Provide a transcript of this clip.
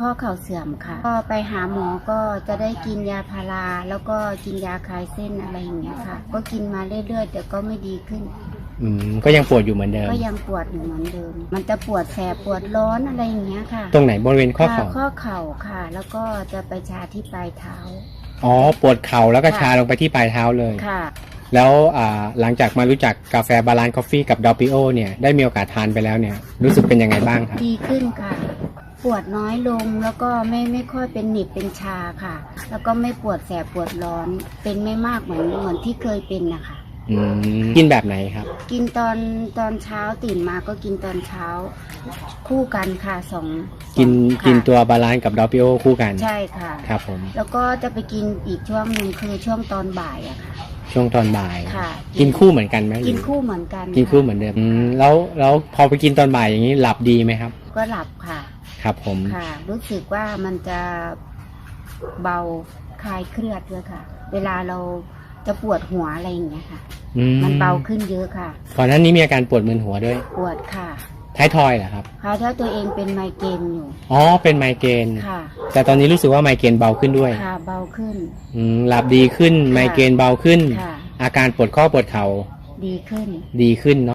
ข้อเข่าเสื่อมค่ะ ก็ไปหาหมอก็จะได้กินยาพาราแล้วก็กินยาคลายเส้นอะไรอย่างเงี้ยค่ะ ก็กินมาเรื่อยๆ แต่ก็ไม่ดีขึ้น อืมก็ยังปวดอยู่เหมือนเดิม ก็ยังปวดอยู่เหมือนเดิม มันจะปวดแสบปวดร้อนอะไรอย่างเงี้ยค่ะตรงไหนบริเวณข้อเข่าค่ะข้อเข่าค่ะ แล้วก็จะไปชาที่ปลายเท้า อ๋อปวดเข่าแล้วก็ค่ะชาลงไปที่ปลายเท้าเลยค่ะแล้วอ่าหลังจากมารู้จักกาแฟบาลานซ์กาแฟกับดอปิโอเนี่ยได้มีโอกาสทานไปแล้วเนี่ยรู้สึกเป็นยังไงบ้างครับ ดีขึ้นค่ะ ปวดน้อยลงแล้วก็ไม่ไม่ค่อยเป็นหนิบเป็นชาค่ะ แล้วก็ไม่ปวดแสบปวดร้อน เป็นไม่มากเหมือนเหมือนที่เคยเป็นนะคะอืมกินแบบไหนครับ กินตอนตอนเช้าตื่นมาก็กินตอนเช้า คู่กันค่ะสองกินสองค่ะกินตัวบาลานซ์กับดอปิโอคู่กันใช่ค่ะ ครับผมแล้วก็จะไปกินอีกช่วงหนึ่งคือช่วงตอนบ่ายอะค่ะ ช่วงตอนบ่าย ค่ะ กินคู่เหมือนกันไหมกินคู่เหมือนกันกินคู่ะเหมือนเดิมอืมแล้วแล้วพอไปกินตอนบ่ายอย่างนี้หลับดีไหมครับ ก็หลับค่ะ ครับผม ค่ะ รู้สึกว่ามันจะเบาคลายเครียดด้วยค่ะ เวลาเราจะปวดหัวอะไรอย่างเงี้ยค่ะ อืมันเบาขึ้นเยอะค่ะ ก่อนหน้านี้มีอาการปวดมึนหัวด้วย ปวดค่ะท้ายทอยเหรอครับ ค่ะถ้าตัวเองเป็นไมเกรนอยู่ อ๋อ เป็นไมเกรน ค่ะ แต่ตอนนี้รู้สึกว่าไมเกรนเบาขึ้นด้วยค่ะ เบาขึ้น อืมหลับดีขึ้น ไมเกรนเบาขึ้น ค่ะ อาการปวดข้อปวดเข่าดีขึ้น ดีขึ้นเนาะ